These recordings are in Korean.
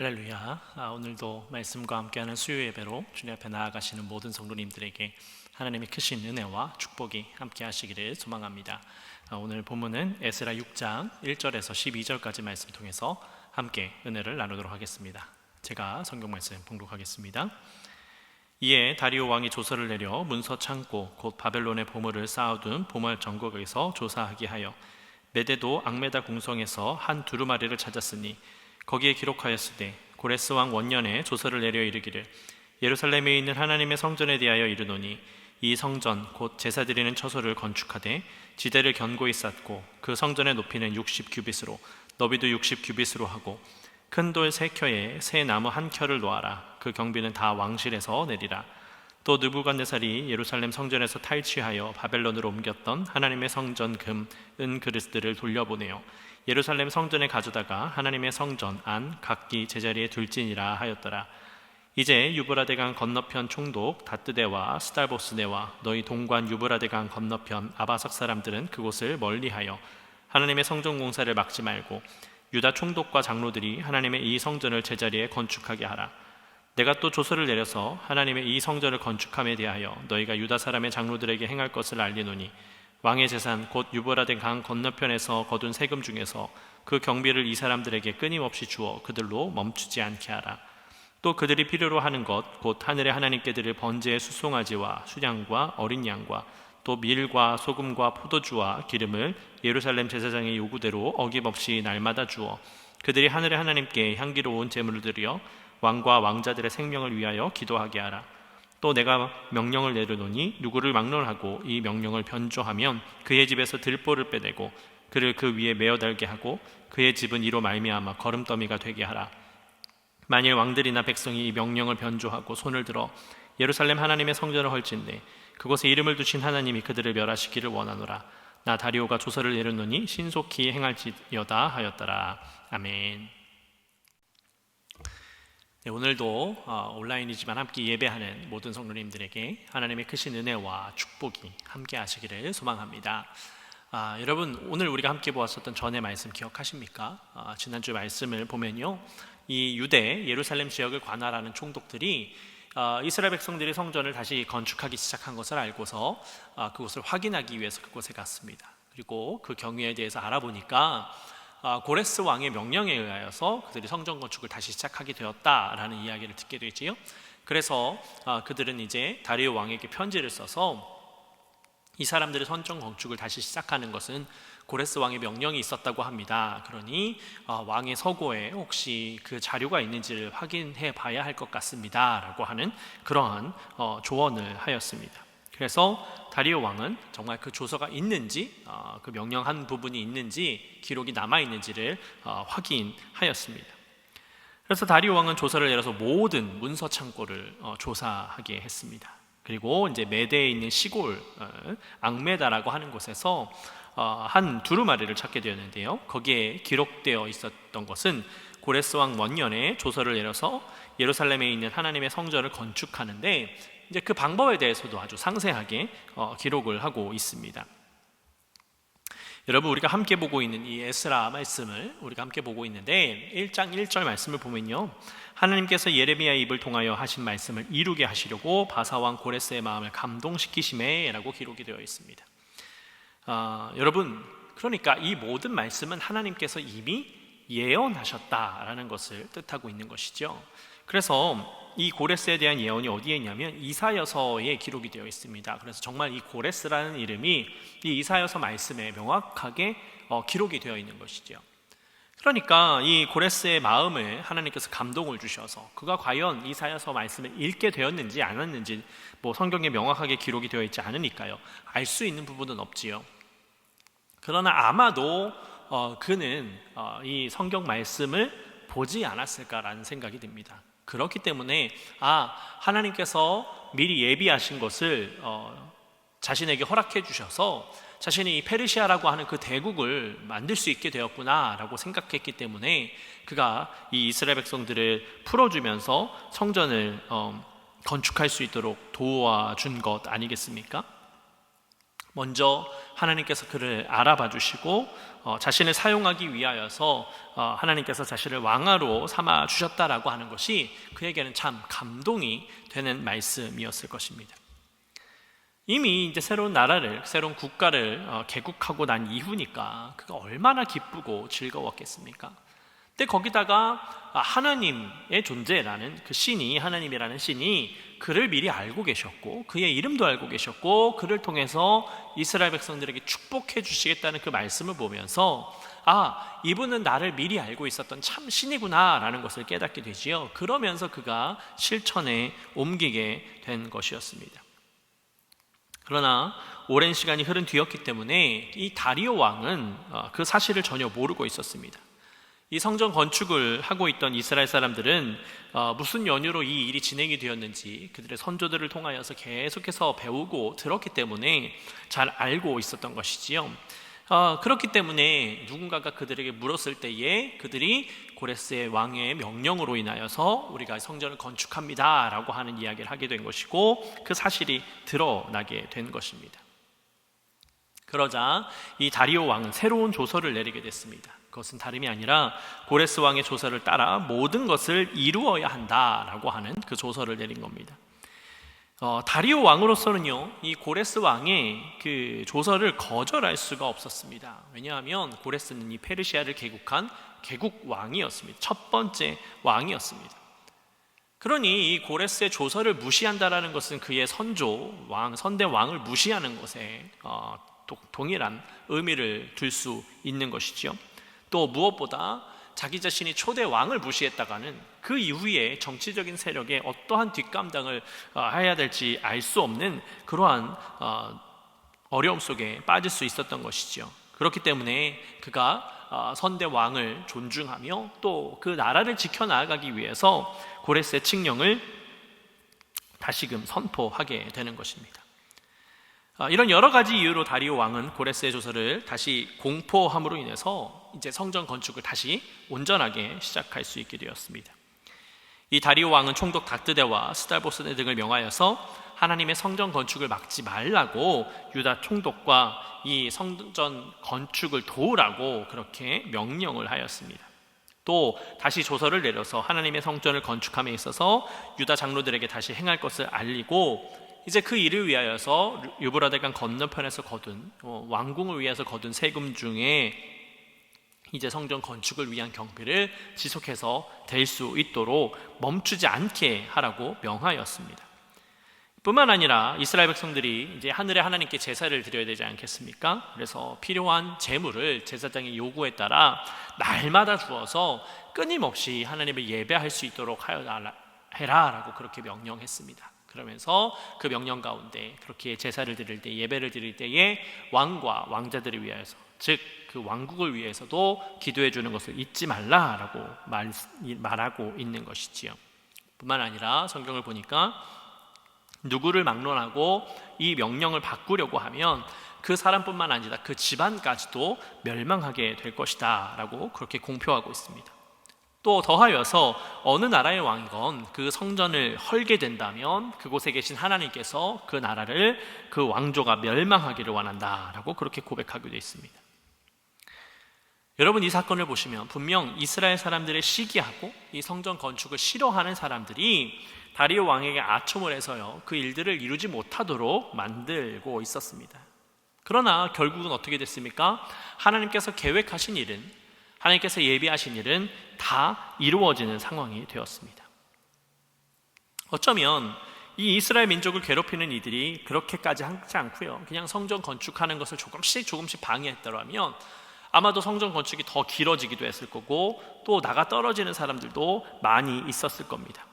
할렐루야. 아, 오늘도 말씀과 함께하는 수요 예배로 주님 앞에 나아가시는 모든 성도님들에게 하나님의 크신 은혜와 축복이 함께하시기를 소망합니다. 아, 오늘 본문은 에스라 6장 1절에서 12절까지 말씀 통해서 함께 은혜를 나누도록 하겠습니다. 제가 성경 말씀 봉독하겠습니다. 이에 다리오 왕이 조서를 내려 문서 창고 곧 바벨론의 보물을 쌓아둔 보물 전국에서 조사하게 하여 메데도 악메다 궁성에서 한 두루마리를 찾았으니 거기에 기록하였으되 고레스 왕 원년에 조서를 내려 이르기를 예루살렘에 있는 하나님의 성전에 대하여 이르노니 이 성전 곧 제사 드리는 처소를 건축하되 지대를 견고히 쌓고 그 성전의 높이는 60 규빗으로 너비도 60 규빗으로 하고 큰 돌 세 켜에 새 나무 한 켜를 놓아라. 그 경비는 다 왕실에서 내리라 또 느부갓네살이 예루살렘 성전에서 탈취하여 바벨론으로 옮겼던 하나님의 성전 금 은 그릇들을 돌려보내요 예루살렘 성전에 가져다가 하나님의 성전 안 각기 제자리에 둘지니라 하였더라. 이제 유브라데강 건너편 총독 다뜨대와 스달보스네와 너희 동관 유브라데강 건너편 아바삭 사람들은 그곳을 멀리하여 하나님의 성전 공사를 막지 말고 유다 총독과 장로들이 하나님의 이 성전을 제자리에 건축하게 하라. 내가 또 조서를 내려서 하나님의 이 성전을 건축함에 대하여 너희가 유다 사람의 장로들에게 행할 것을 알리노니 왕의 재산 곧 유보라된 강 건너편에서 거둔 세금 중에서 그 경비를 이 사람들에게 끊임없이 주어 그들로 멈추지 않게 하라. 또 그들이 필요로 하는 것 곧 하늘의 하나님께 드릴 번제의 수송아지와 수량과 어린 양과 또 밀과 소금과 포도주와 기름을 예루살렘 제사장의 요구대로 어김없이 날마다 주어 그들이 하늘의 하나님께 향기로운 제물을 드려 왕과 왕자들의 생명을 위하여 기도하게 하라. 또 내가 명령을 내려놓으니 누구를 막론하고 이 명령을 변조하면 그의 집에서 들보를 빼내고 그를 그 위에 메어 달게 하고 그의 집은 이로 말미암아 거름더미가 되게 하라. 만일 왕들이나 백성이 이 명령을 변조하고 손을 들어 예루살렘 하나님의 성전을 헐진대 그곳에 이름을 두신 하나님이 그들을 멸하시기를 원하노라. 나 다리오가 조서를 내렸노니 신속히 행할지여다 하였더라. 아멘. 네, 오늘도 어, 온라인이지만 함께 예배하는 모든 성도님들에게 하나님의 크신 은혜와 축복이 함께 하시기를 소망합니다. 아, 여러분 오늘 우리가 함께 보았었던 전의 말씀 기억하십니까? 아, 지난주 말씀을 보면요, 이 유대 예루살렘 지역을 관할하는 총독들이 아, 이스라엘 백성들이 성전을 다시 건축하기 시작한 것을 알고서 아, 그것을 확인하기 위해서 그곳에 갔습니다. 그리고 그 경위에 대해서 알아보니까 아, 고레스 왕의 명령에 의하여서 그들이 성전 건축을 다시 시작하게 되었다라는 이야기를 듣게 되지요. 그래서 아, 그들은 이제 다리오 왕에게 편지를 써서 이 사람들의 성전 건축을 다시 시작하는 것은 고레스 왕의 명령이 있었다고 합니다. 그러니 아, 왕의 서고에 혹시 그 자료가 있는지를 확인해 봐야 할 것 같습니다 라고 하는 그러한 어, 조언을 하였습니다. 그래서 다리오 왕은 정말 그 조서가 있는지 어, 그 명령한 부분이 있는지 기록이 남아 있는지를 어, 확인하였습니다. 그래서 다리오 왕은 조서를 내려서 모든 문서 창고를 어, 조사하게 했습니다. 그리고 이제 메대에 있는 시골 앙메다라고 하는 곳에서 한 두루마리를 찾게 되었는데요. 거기에 기록되어 있었던 것은 고레스 왕 원년에 조서를 내려서 예루살렘에 있는 하나님의 성전을 건축하는데 이제 그 방법에 대해서도 아주 상세하게 어, 기록을 하고 있습니다. 여러분 우리가 함께 보고 있는 이 에스라 말씀을 우리가 함께 보고 있는데 1장 1절 말씀을 보면요. 하나님께서 예레미야의 입을 통하여 하신 말씀을 이루게 하시려고 바사왕 고레스의 마음을 감동시키심에라고 기록이 되어 있습니다. 어, 여러분 그러니까 이 모든 말씀은 하나님께서 이미 예언하셨다라는 것을 뜻하고 있는 것이죠. 그래서 이 고레스에 대한 예언이 어디에 있냐면 이사여서에 기록이 되어 있습니다. 그래서 정말 이 고레스라는 이름이 이 이사여서 말씀에 명확하게 어, 기록이 되어 있는 것이죠. 그러니까 이 고레스의 마음을 하나님께서 감동을 주셔서 그가 과연 이사여서 말씀을 읽게 되었는지 않았는지 뭐 성경에 명확하게 기록이 되어 있지 않으니까요. 알 수 있는 부분은 없지요. 그러나 아마도 어, 그는 어, 이 성경 말씀을 보지 않았을까라는 생각이 듭니다. 그렇기 때문에 아 하나님께서 미리 예비하신 것을 어, 자신에게 허락해 주셔서 자신이 이 페르시아라고 하는 그 대국을 만들 수 있게 되었구나라고 생각했기 때문에 그가 이 이스라엘 백성들을 풀어주면서 성전을 어, 건축할 수 있도록 도와준 것 아니겠습니까? 먼저 하나님께서 그를 알아봐 주시고 어, 자신을 사용하기 위하여서 어, 하나님께서 자신을 왕아로 삼아 주셨다라고 하는 것이 그에게는 참 감동이 되는 말씀이었을 것입니다. 이미 이제 새로운 나라를 새로운 국가를 어, 개국하고 난 이후니까 그가 얼마나 기쁘고 즐거웠겠습니까? 근데 거기다가 하나님의 존재라는 그 신이 하나님이라는 신이 그를 미리 알고 계셨고 그의 이름도 알고 계셨고 그를 통해서 이스라엘 백성들에게 축복해 주시겠다는 그 말씀을 보면서 아 이분은 나를 미리 알고 있었던 참 신이구나라는 것을 깨닫게 되지요. 그러면서 그가 실천에 옮기게 된 것이었습니다. 그러나 오랜 시간이 흐른 뒤였기 때문에 이 다리오 왕은 어, 그 사실을 전혀 모르고 있었습니다. 이 성전 건축을 하고 있던 이스라엘 사람들은 어, 무슨 연유로 이 일이 진행이 되었는지 그들의 선조들을 통하여서 계속해서 배우고 들었기 때문에 잘 알고 있었던 것이지요. 어, 그렇기 때문에 누군가가 그들에게 물었을 때에 그들이 고레스의 왕의 명령으로 인하여서 우리가 성전을 건축합니다라고 하는 이야기를 하게 된 것이고 그 사실이 드러나게 된 것입니다. 그러자 이 다리오 왕은 새로운 조서를 내리게 됐습니다. 그것은 다름이 아니라 고레스 왕의 조서를 따라 모든 것을 이루어야 한다라고 하는 그 조서를 내린 겁니다. 어, 다리오 왕으로서는요, 이 고레스 왕의 그 조서를 거절할 수가 없었습니다. 왜냐하면 고레스는 이 페르시아를 개국한 개국 왕이었습니다. 첫 번째 왕이었습니다. 그러니 이 고레스의 조서를 무시한다라는 것은 그의 선조 왕 선대 왕을 무시하는 것에 어, 동일한 의미를 둘 수 있는 것이지요. 또 무엇보다 자기 자신이 초대 왕을 무시했다가는 그 이후에 정치적인 세력에 어떠한 뒷감당을 어, 해야 될지 알 수 없는 그러한 어, 어려움 속에 빠질 수 있었던 것이죠. 그렇기 때문에 그가 어, 선대 왕을 존중하며 또 그 나라를 지켜나가기 위해서 고레스의 칙령을 다시금 선포하게 되는 것입니다. 이런 여러 가지 이유로 다리오 왕은 고레스의 조서를 다시 공포함으로 인해서 이제 성전 건축을 다시 온전하게 시작할 수 있게 되었습니다. 이 다리오 왕은 총독 닥드대와 스달보스네 등을 명하여서 하나님의 성전 건축을 막지 말라고 유다 총독과 이 성전 건축을 도우라고 그렇게 명령을 하였습니다. 또 다시 조서를 내려서 하나님의 성전을 건축함에 있어서 유다 장로들에게 다시 행할 것을 알리고 이제 그 일을 위하여서 유브라데강 건너편에서 거둔 어, 왕궁을 위해서 거둔 세금 중에 이제 성전 건축을 위한 경비를 지속해서 될 수 있도록 멈추지 않게 하라고 명하였습니다. 뿐만 아니라 이스라엘 백성들이 이제 하늘의 하나님께 제사를 드려야 되지 않겠습니까? 그래서 필요한 제물을 제사장의 요구에 따라 날마다 주어서 끊임없이 하나님을 예배할 수 있도록 해라라고 그렇게 명령했습니다. 그러면서 그 명령 가운데 그렇게 제사를 드릴 때 예배를 드릴 때에 왕과 왕자들을 위하여서 즉 그 왕국을 위해서도 기도해 주는 것을 잊지 말라라고 말, 말하고 있는 것이지요. 뿐만 아니라 성경을 보니까 누구를 막론하고 이 명령을 바꾸려고 하면 그 사람뿐만 아니라 그 집안까지도 멸망하게 될 것이다라고 그렇게 공표하고 있습니다. 또 더하여서 어느 나라의 왕이건 그 성전을 헐게 된다면 그곳에 계신 하나님께서 그 나라를 그 왕조가 멸망하기를 원한다라고 그렇게 고백하기도 있습니다. 여러분 이 사건을 보시면 분명 이스라엘 사람들의 시기하고 이 성전 건축을 싫어하는 사람들이 다리오 왕에게 아첨을 해서요 그 일들을 이루지 못하도록 만들고 있었습니다. 그러나 결국은 어떻게 됐습니까? 하나님께서 계획하신 일은 하나님께서 예비하신 일은 다 이루어지는 상황이 되었습니다. 어쩌면 이 이스라엘 민족을 괴롭히는 이들이 그렇게까지 하지 않고요. 그냥 성전 건축하는 것을 조금씩 조금씩 방해했더라면 아마도 성전 건축이 더 길어지기도 했을 거고 또 나가 떨어지는 사람들도 많이 있었을 겁니다.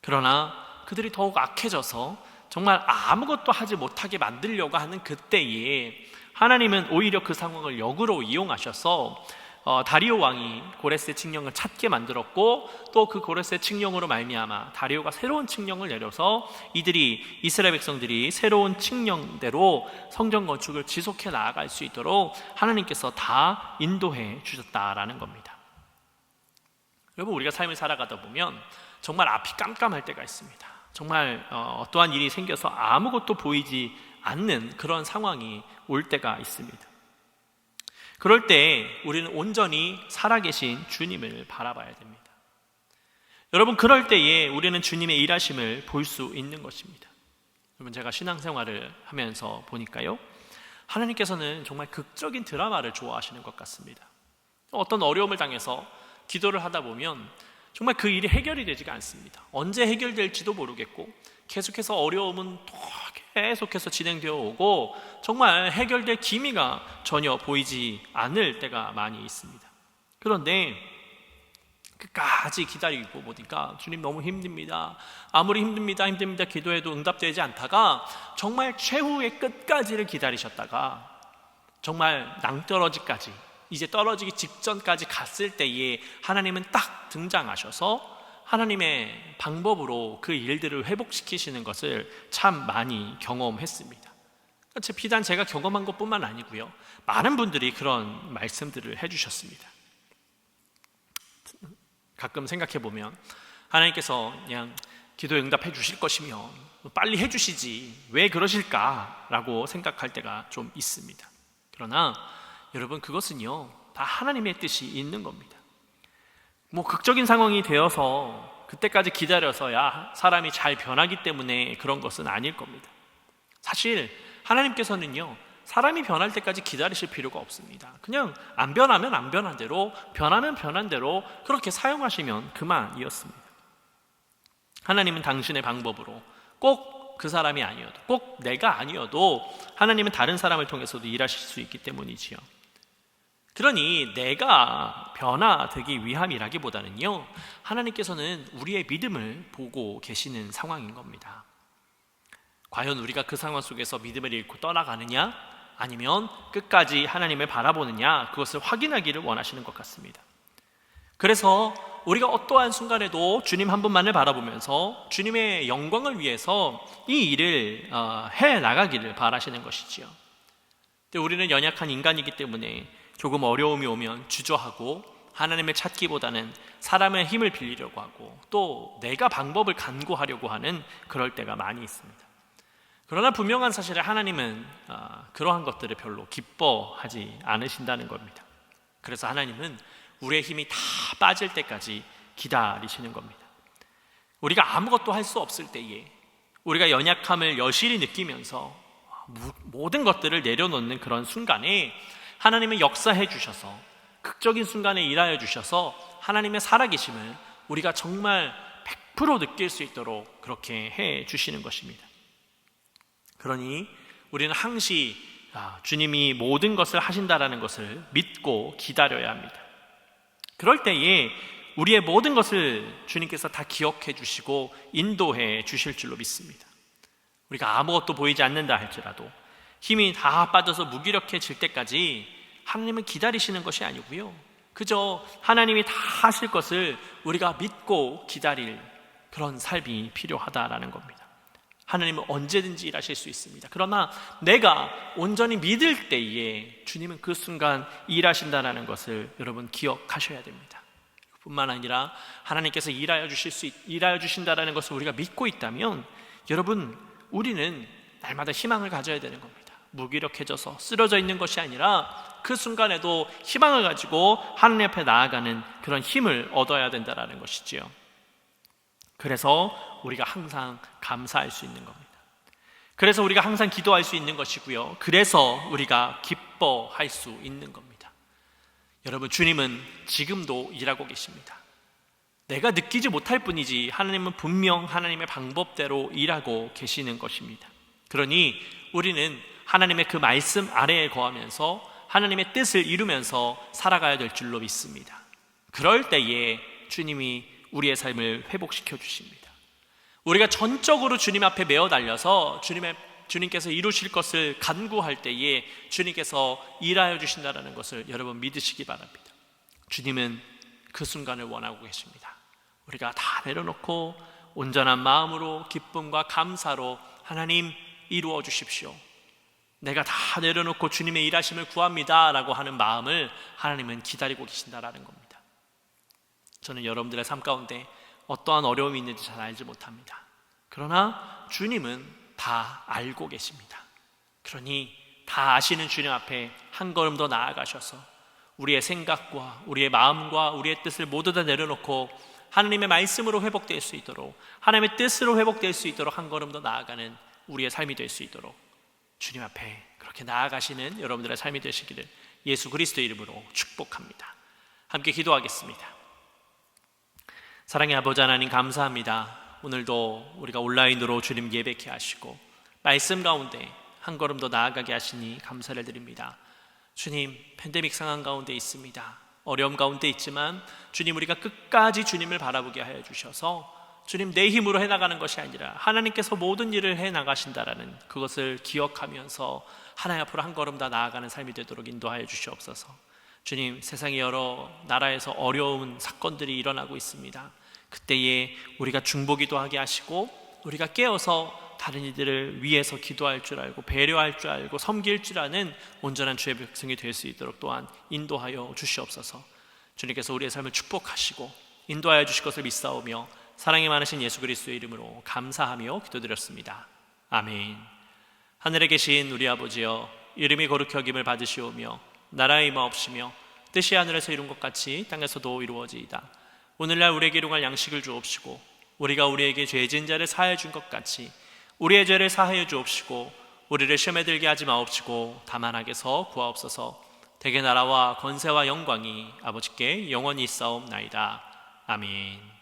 그러나 그들이 더욱 악해져서 정말 아무것도 하지 못하게 만들려고 하는 그때에 하나님은 오히려 그 상황을 역으로 이용하셔서 어, 다리오 왕이 고레스의 칙령을 찾게 만들었고 또 그 고레스의 칙령으로 말미암아 다리오가 새로운 칙령을 내려서 이들이 이스라엘 백성들이 새로운 칙령대로 성전 건축을 지속해 나아갈 수 있도록 하나님께서 다 인도해 주셨다라는 겁니다. 여러분 우리가 삶을 살아가다 보면 정말 앞이 깜깜할 때가 있습니다. 정말 어, 어떠한 일이 생겨서 아무것도 보이지 않는 그런 상황이 올 때가 있습니다. 그럴 때 우리는 온전히 살아계신 주님을 바라봐야 됩니다. 여러분, 그럴 때에 우리는 주님의 일하심을 볼 수 있는 것입니다. 여러분, 제가 신앙생활을 하면서 보니까요. 하나님께서는 정말 극적인 드라마를 좋아하시는 것 같습니다. 어떤 어려움을 당해서 기도를 하다 보면 정말 그 일이 해결이 되지가 않습니다. 언제 해결될지도 모르겠고 계속해서 어려움은 또 계속해서 진행되어 오고 정말 해결될 기미가 전혀 보이지 않을 때가 많이 있습니다. 그런데 끝까지 기다리고 보니까 주님 너무 힘듭니다. 아무리 힘듭니다, 힘듭니다 기도해도 응답되지 않다가 정말 최후의 끝까지를 기다리셨다가 정말 낭떠러지까지 이제 떨어지기 직전까지 갔을 때에 하나님은 딱 등장하셔서 하나님의 방법으로 그 일들을 회복시키시는 것을 참 많이 경험했습니다. 제 비단 제가 경험한 것뿐만 아니고요. 많은 분들이 그런 말씀들을 해주셨습니다. 가끔 생각해 보면 하나님께서 그냥 기도 응답해 주실 것이면 빨리 해 주시지 왜 그러실까라고 생각할 때가 좀 있습니다. 그러나 여러분 그것은요 다 하나님의 뜻이 있는 겁니다. 뭐 극적인 상황이 되어서 그때까지 기다려서 야 사람이 잘 변하기 때문에 그런 것은 아닐 겁니다. 사실 하나님께서는요 사람이 변할 때까지 기다리실 필요가 없습니다. 그냥 안 변하면 안 변한 대로, 변하면 변한 대로 그렇게 사용하시면 그만이었습니다. 하나님은 당신의 방법으로 꼭 그 사람이 아니어도, 꼭 내가 아니어도 하나님은 다른 사람을 통해서도 일하실 수 있기 때문이지요. 그러니 내가 변화되기 위함이라기보다는요, 하나님께서는 우리의 믿음을 보고 계시는 상황인 겁니다. 과연 우리가 그 상황 속에서 믿음을 잃고 떠나가느냐? 아니면 끝까지 하나님을 바라보느냐 그것을 확인하기를 원하시는 것 같습니다. 그래서 우리가 어떠한 순간에도 주님 한 분만을 바라보면서 주님의 영광을 위해서 이 일을 어, 해 나가기를 바라시는 것이지요. 우리는 연약한 인간이기 때문에 조금 어려움이 오면 주저하고 하나님을 찾기보다는 사람의 힘을 빌리려고 하고 또 내가 방법을 간구하려고 하는 그럴 때가 많이 있습니다. 그러나 분명한 사실은 하나님은 아, 그러한 것들을 별로 기뻐하지 않으신다는 겁니다. 그래서 하나님은 우리의 힘이 다 빠질 때까지 기다리시는 겁니다. 우리가 아무것도 할 수 없을 때에 우리가 연약함을 여실히 느끼면서 모든 것들을 내려놓는 그런 순간에 하나님은 역사해 주셔서 극적인 순간에 일하여 주셔서 하나님의 살아계심을 우리가 정말 100% 느낄 수 있도록 그렇게 해 주시는 것입니다. 그러니 우리는 항시 아, 주님이 모든 것을 하신다라는 것을 믿고 기다려야 합니다. 그럴 때에 우리의 모든 것을 주님께서 다 기억해 주시고 인도해 주실 줄로 믿습니다. 우리가 아무것도 보이지 않는다 할지라도 힘이 다 빠져서 무기력해질 때까지 하나님은 기다리시는 것이 아니고요. 그저 하나님이 다 하실 것을 우리가 믿고 기다릴 그런 삶이 필요하다라는 겁니다. 하나님은 언제든지 일하실 수 있습니다. 그러나 내가 온전히 믿을 때에 주님은 그 순간 일하신다는 것을 여러분 기억하셔야 됩니다. 뿐만 아니라 하나님께서 일하여 주실 수 일하여 주신다라는 것을 우리가 믿고 있다면 여러분 우리는 날마다 희망을 가져야 되는 겁니다. 무기력해져서 쓰러져 있는 것이 아니라 그 순간에도 희망을 가지고 하나님 앞에 나아가는 그런 힘을 얻어야 된다라는 것이지요. 그래서 우리가 항상 감사할 수 있는 겁니다. 그래서 우리가 항상 기도할 수 있는 것이고요. 그래서 우리가 기뻐할 수 있는 겁니다. 여러분, 주님은 지금도 일하고 계십니다. 내가 느끼지 못할 뿐이지 하나님은 분명 하나님의 방법대로 일하고 계시는 것입니다. 그러니 우리는 하나님의 그 말씀 아래에 거하면서 하나님의 뜻을 이루면서 살아가야 될 줄로 믿습니다. 그럴 때에 주님이 우리의 삶을 회복시켜 주십니다. 우리가 전적으로 주님 앞에 매어 달려서 주님의 주님께서 이루실 것을 간구할 때에 주님께서 일하여 주신다라는 것을 여러분 믿으시기 바랍니다. 주님은 그 순간을 원하고 계십니다. 우리가 다 내려놓고 온전한 마음으로 기쁨과 감사로 하나님 이루어 주십시오. 내가 다 내려놓고 주님의 일하심을 구합니다라고 하는 마음을 하나님은 기다리고 계신다라는 겁니다. 저는 여러분들의 삶 가운데 어떠한 어려움이 있는지 잘 알지 못합니다. 그러나 주님은 다 알고 계십니다. 그러니 다 아시는 주님 앞에 한 걸음 더 나아가셔서 우리의 생각과 우리의 마음과 우리의 뜻을 모두 다 내려놓고 하나님의 말씀으로 회복될 수 있도록 하나님의 뜻으로 회복될 수 있도록 한 걸음 더 나아가는 우리의 삶이 될 수 있도록 주님 앞에 그렇게 나아가시는 여러분들의 삶이 되시기를 예수 그리스도 이름으로 축복합니다. 함께 기도하겠습니다. 사랑의 아버지 하나님 감사합니다. 오늘도 우리가 온라인으로 주님 예배케 하시고 말씀 가운데 한 걸음 더 나아가게 하시니 감사를 드립니다. 주님 팬데믹 상황 가운데 있습니다. 어려움 가운데 있지만 주님 우리가 끝까지 주님을 바라보게 하여 주셔서 주님 내 힘으로 해 나가는 것이 아니라 하나님께서 모든 일을 해 나가신다라는 그것을 기억하면서 하나님 앞으로 한 걸음 더 나아가는 삶이 되도록 인도하여 주시옵소서. 주님 세상의 여러 나라에서 어려운 사건들이 일어나고 있습니다. 그때에 우리가 중보기도 하게 하시고 우리가 깨어서 다른 이들을 위해서 기도할 줄 알고 배려할 줄 알고 섬길 줄 아는 온전한 주의 백성이 될 수 있도록 또한 인도하여 주시옵소서. 주님께서 우리의 삶을 축복하시고 인도하여 주실 것을 믿사오며 사랑이 많으신 예수 그리스도의 이름으로 감사하며 기도드렸습니다. 아멘. 하늘에 계신 우리 아버지여 이름이 거룩히 여김을 받으시오며 나라의 임하옵시며 뜻이 하늘에서 이룬 것 같이 땅에서도 이루어지이다. 오늘날 우리에게 일용할 양식을 주옵시고 우리가 우리에게 죄진 자를 사하여 준것 같이 우리의 죄를 사하여 주옵시고 우리를 시험에 들게 하지 마옵시고 다만 악에서 구하옵소서 대개 나라와 권세와 영광이 아버지께 영원히 있사옵나이다. 아멘.